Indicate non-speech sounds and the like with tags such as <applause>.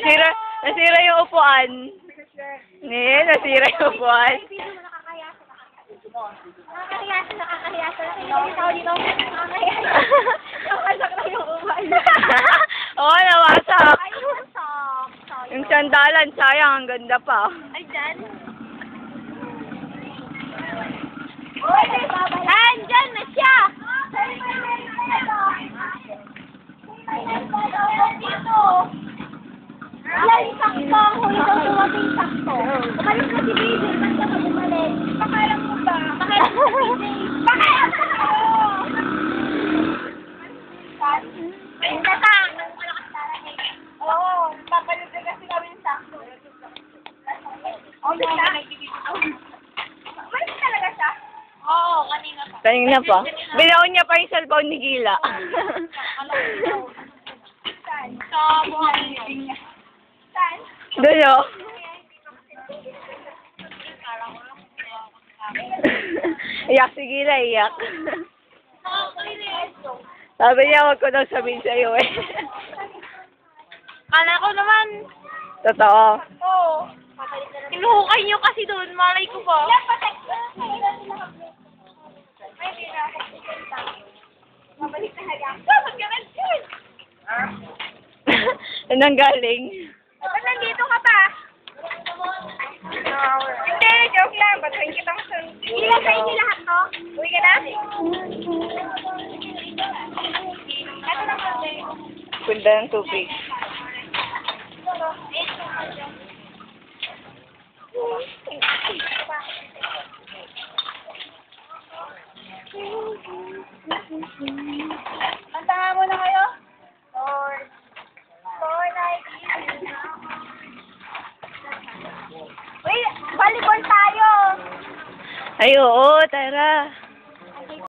Nasira, nasira yung upuan. Ngayon, nasira yung upuan. Nakakahiya siya, nakakahiya siya. Nakakahiya siya. Nakakahiya siya. Nakasak na yung uban. Oo, nawasak. Ay, sok. Yung sandalan, sayang, ang ganda pa. Ay, dyan. Uy, may babalik. Yan, dyan na siya. Dito. Yan, sakto. Huli daw dumating sakto. Umalis na si Baby. Ba't ka bumalik? Pakalam mo ba? Pakalam mo si Baby. Pakalam mo! Oo, papalit na kasi kami sakto. Okay na. Umalis talaga siya? Oo, kanina pa. Kanina pa. Binaon niya pa yung cellphone ni Gila. Sa buhay niya. Saan? Doon o. iyak si Gila, iyak. Sabi niya, huwag ko daw sabihin sa'yo eh. Kala ko naman, Totoo. oo. Inuhukay niyo kasi doon, malay ko ba? <laughs> Mabalik na haya. Saan ang galing? Ba't nandito ka pa? Hindi, joke lang. Ba't rin kita sa... Hindi lang sa inyo lahat, no? Uwi ka na? Ito na po, Ganda ng tubig. Kantahan mo na kayo? Ay, oo, tara.